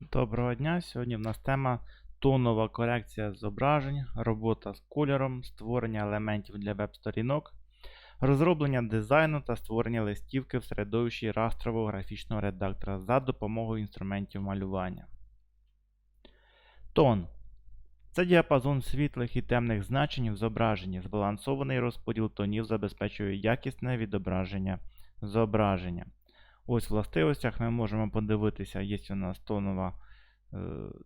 Доброго дня! Сьогодні в нас тема тонова корекція зображень, робота з кольором, створення елементів для веб-сторінок, розроблення дизайну та створення листівки в середовищі растрового графічного редактора за допомогою інструментів малювання. Тон це діапазон світлих і темних значень в зображенні. Збалансований розподіл тонів забезпечує якісне відображення зображення. Ось в властивостях ми можемо подивитися, є у нас тонова, е,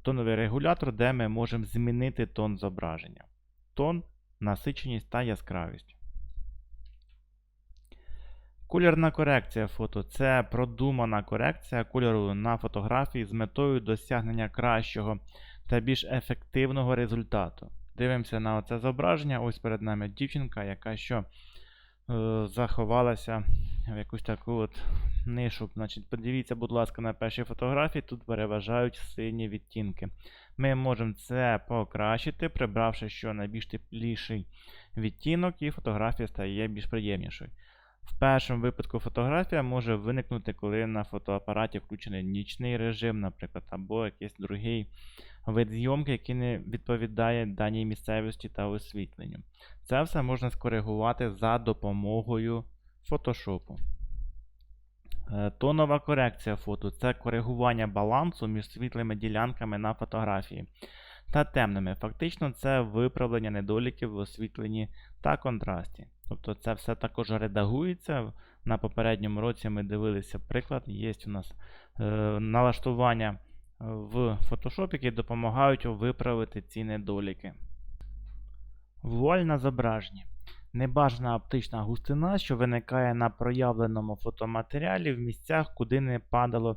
тоновий регулятор, де ми можемо змінити тон зображення. Тон, насиченість та яскравість. Кольорна корекція фото це продумана корекція кольору на фотографії з метою досягнення кращого та більш ефективного результату. Дивимося на це зображення. Ось перед нами дівчинка, яка що е, заховалася в якусь таку от нишу. Значить, подивіться, будь ласка, на першій фотографії. Тут переважають сині відтінки. Ми можемо це покращити, прибравши що найбільш тепліший відтінок, і фотографія стає більш приємнішою. В першому випадку фотографія може виникнути, коли на фотоапараті включений нічний режим, наприклад, або якийсь другий вид зйомки, який не відповідає даній місцевості та освітленню. Це все можна скоригувати за допомогою фотошопу. Е, Тонова корекція фото це коригування балансу між світлими ділянками на фотографії та темними. Фактично, це виправлення недоліків в освітленні та контрасті. Тобто це все також редагується. На попередньому році ми дивилися приклад. Є у нас е, налаштування в Photoshop, які допомагають виправити ці недоліки. Вуаль на зображенні. Небажана оптична густина, що виникає на проявленому фотоматеріалі в місцях, куди не падало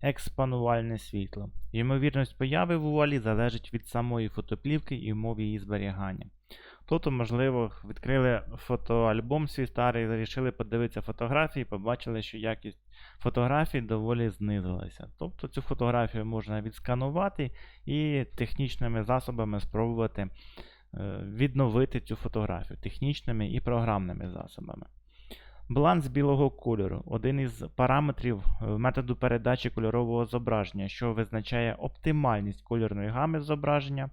експонувальне світло. Ймовірність появи вуалі залежить від самої фотоплівки і умов її зберігання. Тобто, можливо, відкрили фотоальбом свій старий, вирішили подивитися фотографії, побачили, що якість фотографій доволі знизилася. Тобто цю фотографію можна відсканувати і технічними засобами спробувати відновити цю фотографію технічними і програмними засобами. Баланс білого кольору один із параметрів е, методу передачі кольорового зображення, що визначає оптимальність кольорної гами зображення,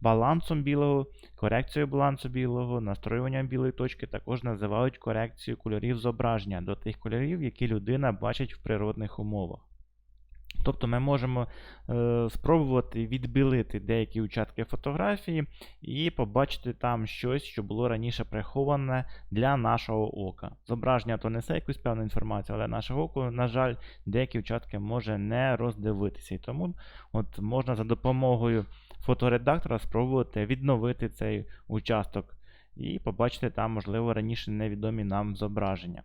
балансом білого, корекцією балансу білого, настроюванням білої точки також називають корекцією кольорів зображення до тих кольорів, які людина бачить в природних умовах. Тобто ми можемо е, спробувати відбілити деякі участки фотографії і побачити там щось, що було раніше приховане для нашого ока. Зображення то несе якусь певну інформацію, але наше око, на жаль, деякі участки може не роздивитися. І тому от можна за допомогою фоторедактора спробувати відновити цей участок і побачити там, можливо, раніше невідомі нам зображення.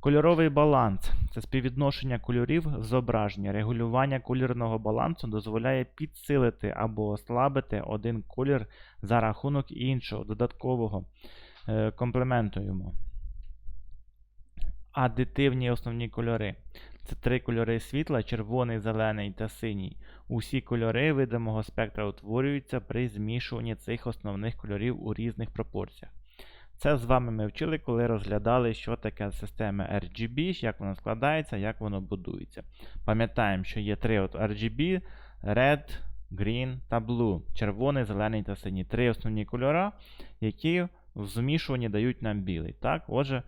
Кольоровий баланс це співвідношення кольорів в зображенні. Регулювання кольорного балансу дозволяє підсилити або ослабити один колір за рахунок іншого, додаткового е, комплементу йому. Адитивні основні кольори. Це три кольори світла: червоний, зелений та синій. Усі кольори видимого спектра утворюються при змішуванні цих основних кольорів у різних пропорціях. Це з вами ми вчили, коли розглядали, що таке система RGB, як вона складається, як воно будується. Пам'ятаємо, що є три от RGB: Red, Green та Blue. Червоний, зелений та синій. Три основні кольори, які в змішуванні дають нам білий. Так? Отже,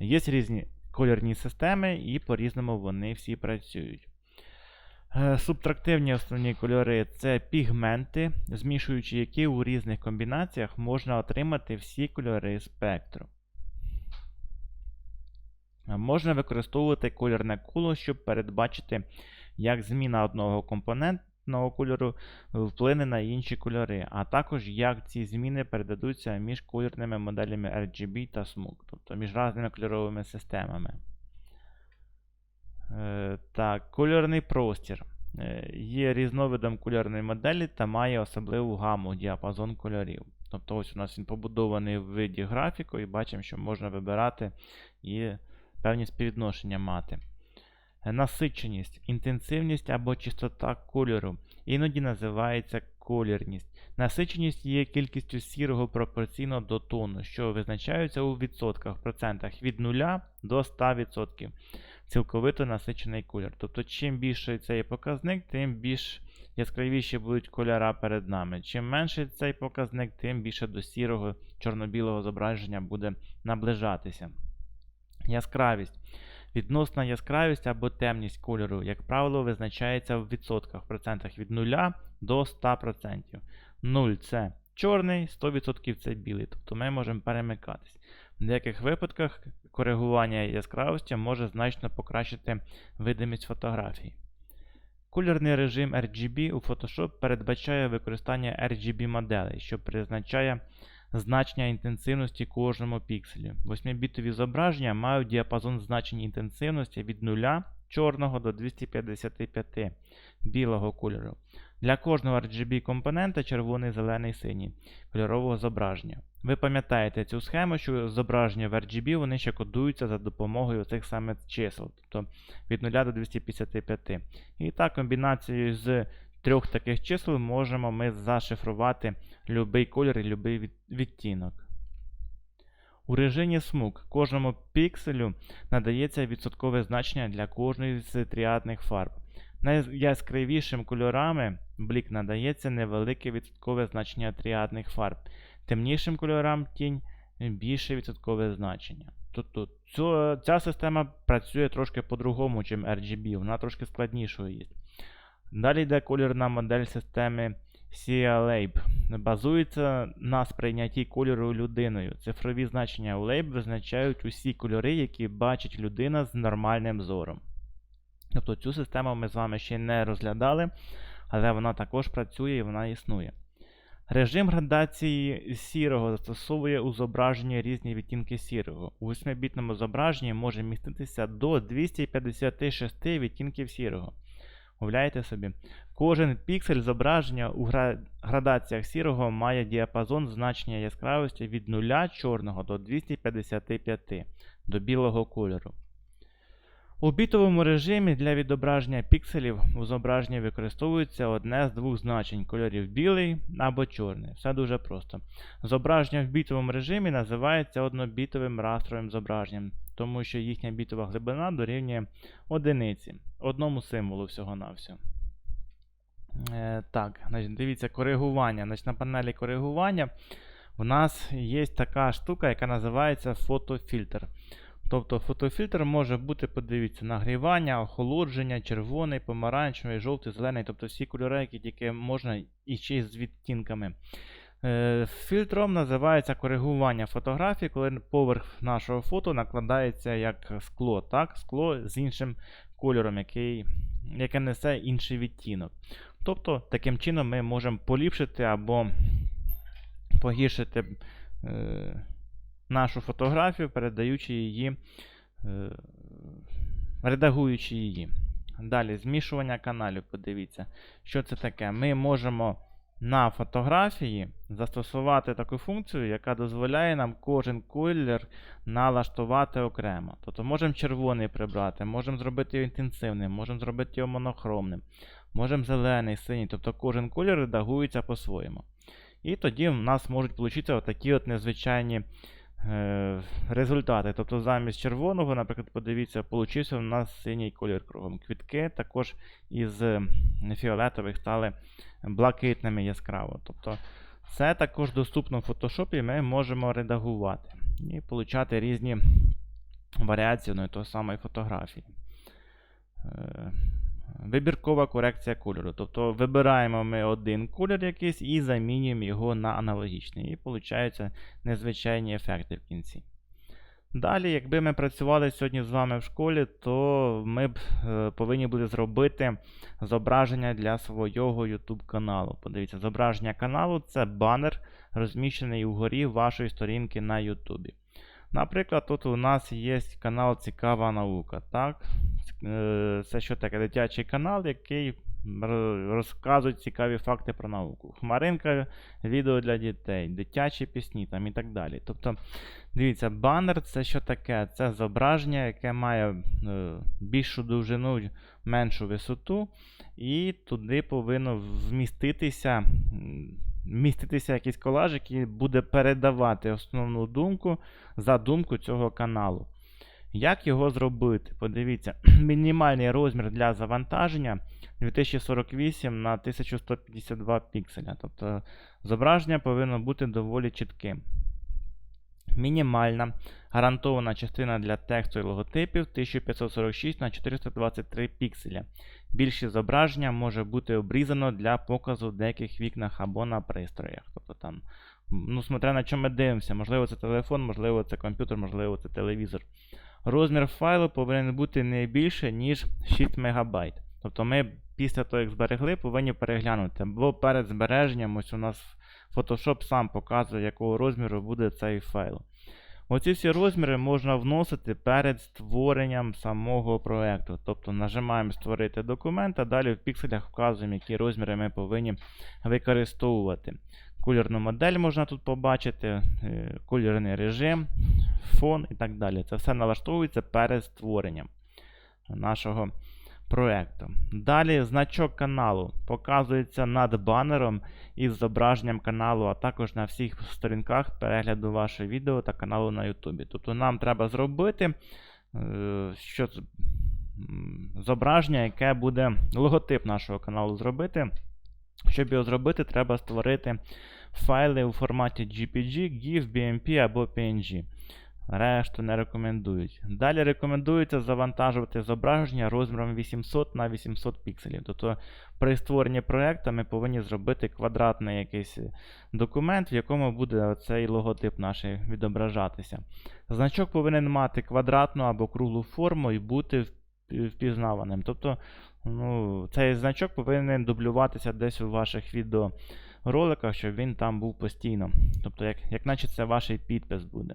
є різні кольорні системи, і по-різному вони всі працюють. Е, Субтрактивні основні кольори це пігменти, змішуючи які у різних комбінаціях можна отримати всі кольори спектру. Е, Можна використовувати кольорне коло, щоб передбачити, як зміна одного компонентного кольору вплине на інші кольори, а також як ці зміни передадуться між кольорними моделями RGB та SMOG, тобто між різними кольоровими системами. Е, Так, кольорний простір. Е, Є різновидом кольорної моделі та має особливу гаму діапазон кольорів. Тобто ось у нас він побудований в виді графіку, і бачимо, що можна вибирати і певні співвідношення мати. Е, Насиченість, інтенсивність або чистота кольору. Іноді називається колірність. Насиченість є кількістю сірого пропорційно до тону, що визначається у відсотках, процентах від 0 до 100%. Цілковито насичений колір. Тобто, чим більший цей показник, тим більш яскравіші будуть кольора перед нами. Чим менший цей показник, тим більше до сірого чорно-білого зображення буде наближатися. Яскравість. Відносна яскравість або темність кольору, як правило, визначається в відсотках, в процентах від 0 до 100%. 0 це чорний, 100% це білий. Тобто ми можемо перемикатись. В деяких випадках коригування яскравості може значно покращити видимість фотографій. Кольорний режим RGB у Photoshop передбачає використання RGB моделей, що призначає значення інтенсивності кожному пікселю. 8-бітові зображення мають діапазон значень інтенсивності від 0 чорного до 255 білого кольору. Для кожного RGB компонента червоний, зелений, синій кольорового зображення. Ви пам'ятаєте цю схему, що зображення в RGB вони ще кодуються за допомогою цих саме чисел, тобто від 0 до 255. І так, комбінацією з трьох таких чисел можемо ми зашифрувати будь-який колір і будь-який відтінок. У режимі смуг кожному пікселю надається відсоткове значення для кожної з тріадних фарб. Найяскравішим кольорами блік надається невелике відсоткове значення тріадних фарб. Темнішим кольорам тінь більше відсоткове значення. Тобто цю, ця система працює трошки по-другому, ніж RGB, вона трошки складнішою є. Далі йде кольорна модель системи CLAB. Базується на сприйнятті кольору людиною. Цифрові значення у LAB визначають усі кольори, які бачить людина з нормальним зором. Тобто цю систему ми з вами ще не розглядали, але вона також працює і вона існує. Режим градації сірого застосовує у зображенні різні відтінки сірого. У 8-бітному зображенні може міститися до 256 відтінків сірого. Уявляєте собі, кожен піксель зображення у градаціях сірого має діапазон значення яскравості від 0 чорного до 255 до білого кольору. У бітовому режимі для відображення пікселів у зображенні використовується одне з двох значень кольорів білий або чорний. Все дуже просто. Зображення в бітовому режимі називається однобітовим растровим зображенням, тому що їхня бітова глибина дорівнює одиниці, одному символу всього-навсього. Е, Так, значить, дивіться, коригування. Значить, На панелі коригування у нас є така штука, яка називається фотофільтр. Тобто фотофільтр може бути, подивіться, нагрівання, охолодження, червоний, помаранчевий, жовтий, зелений, тобто всі кольори, які тільки можна і ще з відтінками. Е, фільтром називається коригування фотографії, коли поверх нашого фото накладається як скло. так? Скло з іншим кольором, який, яке несе інший відтінок. Тобто, таким чином ми можемо поліпшити або погіршити. Е, нашу фотографію, передаючи її, е, редагуючи її. Далі, змішування каналів. Подивіться, що це таке. Ми можемо на фотографії застосувати таку функцію, яка дозволяє нам кожен колір налаштувати окремо. Тобто можемо червоний прибрати, можемо зробити його інтенсивним, можемо зробити його монохромним, можемо зелений, синій. Тобто кожен колір редагується по-своєму. І тоді в нас можуть вийти такі от незвичайні результати. Тобто замість червоного, наприклад, подивіться, получився у нас синій колір кругом. Квітки також із фіолетових стали блакитними яскраво. Тобто Це також доступно в Photoshop, ми можемо редагувати і отримати різні варіації ну, того самої фотографії. Вибіркова корекція кольору. Тобто вибираємо ми один колір якийсь і замінюємо його на аналогічний. І виходить незвичайні ефекти в кінці. Далі, якби ми працювали сьогодні з вами в школі, то ми б е, повинні були зробити зображення для свого YouTube каналу. Подивіться, зображення каналу це банер, розміщений угорі вашої сторінки на YouTube. Наприклад, тут у нас є канал Цікава наука. так? Е, це що таке дитячий канал, який розказує цікаві факти про науку. Хмаринка, відео для дітей, дитячі пісні там і так далі. Тобто, дивіться, банер це що таке? Це зображення, яке має е, більшу довжину, меншу висоту, і туди повинно вміститися. Міститися якийсь колаж, який буде передавати основну думку за думку цього каналу. Як його зробити? Подивіться, мінімальний розмір для завантаження 2048 на 1152 пікселя. Тобто зображення повинно бути доволі чітким. Мінімальна гарантована частина для тексту і логотипів 1546 на 423 пікселя. Більшість зображення може бути обрізано для показу в деяких вікнах або на пристроях. Тобто там, ну, смотря на чому ми дивимося, можливо, це телефон, можливо, це комп'ютер, можливо, це телевізор. Розмір файлу повинен бути не більше, ніж 6 МБ. Тобто ми після того, як зберегли, повинні переглянути. Бо перед збереженням ось у нас Photoshop сам показує, якого розміру буде цей файл. Оці всі розміри можна вносити перед створенням самого проекту. Тобто нажимаємо Створити документ, а далі в пікселях вказуємо, які розміри ми повинні використовувати. Кольорну модель можна тут побачити, е, кольорний режим, фон і так далі. Це все налаштовується перед створенням нашого проекту. Далі значок каналу показується над банером із зображенням каналу, а також на всіх сторінках перегляду вашого відео та каналу на YouTube. Тобто нам треба зробити е, що, зображення, яке буде логотип нашого каналу зробити. Щоб його зробити, треба створити файли у форматі GPG, GIF, BMP або PNG. Решту не рекомендують. Далі рекомендується завантажувати зображення розміром 800 на 800 пікселів. Тобто при створенні проєкту ми повинні зробити квадратний якийсь документ, в якому буде цей логотип наш відображатися. Значок повинен мати квадратну або круглу форму і бути впізнаваним. Тобто ну, цей значок повинен дублюватися десь у ваших відеороликах, щоб він там був постійно. Тобто, як, як наче це ваш підпис буде.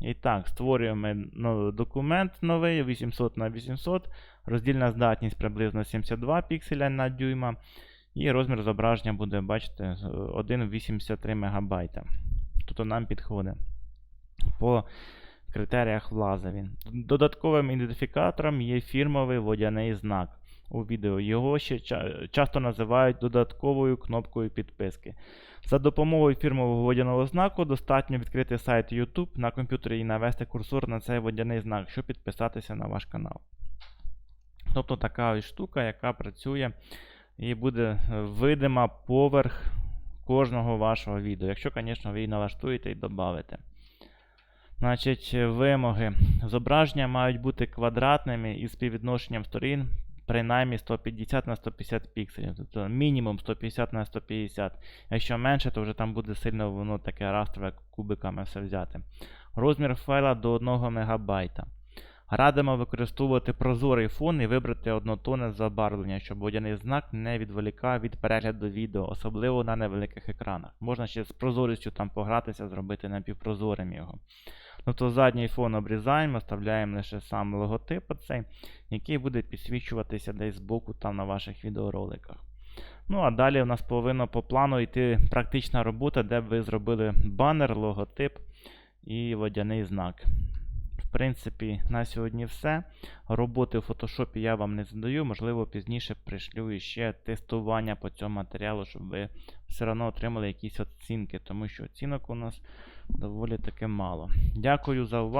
І так, створюємо ну, документ новий 800 на 800, роздільна здатність приблизно 72 пікселя на дюйма. І розмір зображення буде, бачите, 1,83 МБ. Тобто нам підходить. По критеріях влазить він. Додатковим ідентифікатором є фірмовий водяний знак у відео. Його ще часто називають додатковою кнопкою підписки. За допомогою фірмового водяного знаку достатньо відкрити сайт YouTube на комп'ютері і навести курсор на цей водяний знак, щоб підписатися на ваш канал. Тобто така ось штука, яка працює і буде видима поверх кожного вашого відео. Якщо, звісно, ви її налаштуєте і додавите. Значить, вимоги. Зображення мають бути квадратними із співвідношенням сторін принаймні 150 на 150 пікселів. Тобто мінімум 150 на 150. Якщо менше, то вже там буде сильно воно таке растрове кубиками все взяти. Розмір файла до 1 МБ. Радимо використовувати прозорий фон і вибрати однотонне забарвлення, щоб водяний знак не відволікав від перегляду відео, особливо на невеликих екранах. Можна ще з прозорістю там погратися, зробити напівпрозорим його. Тобто задній фон обрізаємо, оставляємо лише сам логотип, оцей, який буде підсвічуватися десь збоку там на ваших відеороликах. Ну, а далі у нас повинно по плану йти практична робота, де б ви зробили банер, логотип і водяний знак. В принципі, на сьогодні все. Роботи в фотошопі я вам не задаю, можливо, пізніше пришлю ще тестування по цьому матеріалу, щоб ви все одно отримали якісь оцінки, тому що оцінок у нас доволі таки мало. Дякую за увагу.